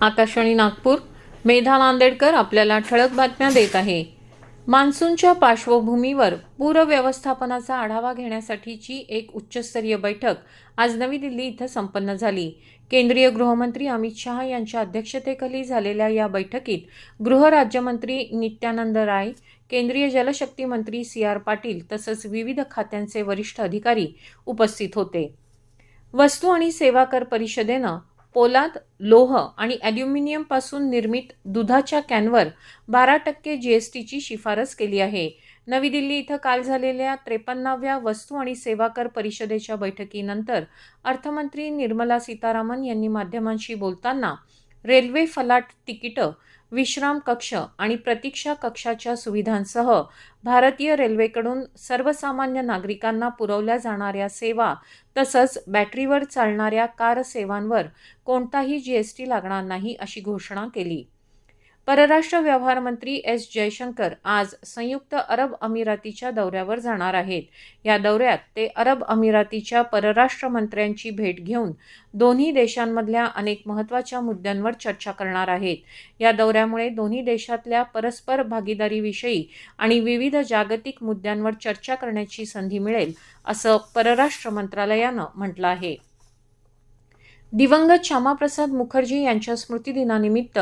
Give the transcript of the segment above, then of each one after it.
आकाशवाणी नागपूर. मेधा नांदेडकर आपल्याला ठळक बातम्या देत आहे. मान्सूनच्या पार्श्वभूमीवर पूर व्यवस्थापनाचा आढावा घेण्यासाठीची एक उच्चस्तरीय बैठक आज नवी दिल्ली इथं संपन्न झाली. केंद्रीय गृहमंत्री अमित शहा यांच्या अध्यक्षतेखाली झालेल्या या बैठकीत गृहराज्यमंत्री नित्यानंद राय केंद्रीय जलशक्ती मंत्री सी आर पाटील तसंच विविध खात्यांचे वरिष्ठ अधिकारी उपस्थित होते. वस्तू आणि सेवा कर परिषदेनं पोलाद लोह आणि ॲल्युमिनियमपासून निर्मित दुधाच्या कॅनवर बारा टक्के जी एस टीची शिफारस केली आहे. नवी दिल्ली इथं काल झालेल्या त्रेपन्नाव्या वस्तू आणि सेवा कर परिषदेच्या बैठकीनंतर अर्थमंत्री निर्मला सीतारामन यांनी माध्यमांशी बोलताना रेल्वे फलाट तिकीटं विश्राम कक्ष आणि प्रतीक्षा कक्षाच्या सुविधांसह भारतीय रेल्वेकडून सर्वसामान्य नागरिकांना पुरवल्या जाणाऱ्या सेवा तसंच बॅटरीवर चालणाऱ्या कार सेवांवर कोणताही जीएसटी लागणार नाही अशी घोषणा केली. परराष्ट्र व्यवहार मंत्री एस जयशंकर आज संयुक्त अरब अमिरातीच्या दौऱ्यावर जाणार आहेत. या दौऱ्यात ते अरब अमिरातीच्या परराष्ट्र मंत्र्यांची भेट घेऊन दोन्ही देशांमधल्या अनेक महत्त्वाच्या मुद्द्यांवर चर्चा करणार आहेत. या दौऱ्यामुळे दोन्ही देशातल्या परस्पर भागीदारीविषयी आणि विविध जागतिक मुद्द्यांवर चर्चा करण्याची संधी मिळेल असं परराष्ट्र मंत्रालयानं म्हटलं आहे. दिवंगत श्यामाप्रसाद मुखर्जी यांच्या स्मृतिदिनानिमित्त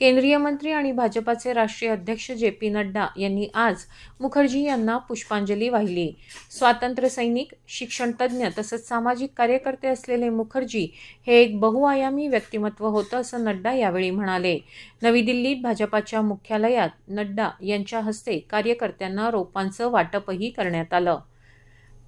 केंद्रीय मंत्री आणि भाजपाचे राष्ट्रीय अध्यक्ष जे पी नड्डा यांनी आज मुखर्जी यांना पुष्पांजली वाहिली. स्वातंत्र्यसैनिक शिक्षणतज्ज्ञ तसंच सामाजिक कार्यकर्ते असलेले मुखर्जी हे एक बहुआयामी व्यक्तिमत्व होतं असं नड्डा यावेळी म्हणाले. नवी दिल्लीत भाजपाच्या मुख्यालयात नड्डा यांच्या हस्ते कार्यकर्त्यांना रोपांचं वाटपही करण्यात आलं.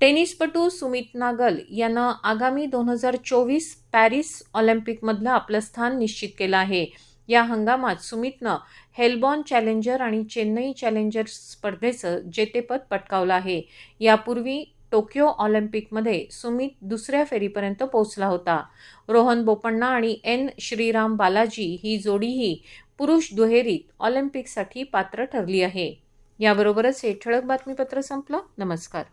टेनिसपटू सुमित नागल यानं आगामी दोन हजार चोवीस पॅरिस ऑलिम्पिकमधलं आपलं स्थान निश्चित केलं आहे. या हंगामात सुमितनं हेलबॉर्न चॅलेंजर आणि चेन्नई चॅलेंजर स्पर्धेचं जेतेपद पटकावलं आहे. यापूर्वी टोकियो ऑलिम्पिकमध्ये सुमित दुसऱ्या फेरीपर्यंत पोहोचला होता. रोहन बोपण्णा आणि एन श्रीराम बालाजी ही जोडीही पुरुष दुहेरीत ऑलिम्पिकसाठी पात्र ठरली आहे. याबरोबरच हे ठळक बातमीपत्र संपलं. नमस्कार.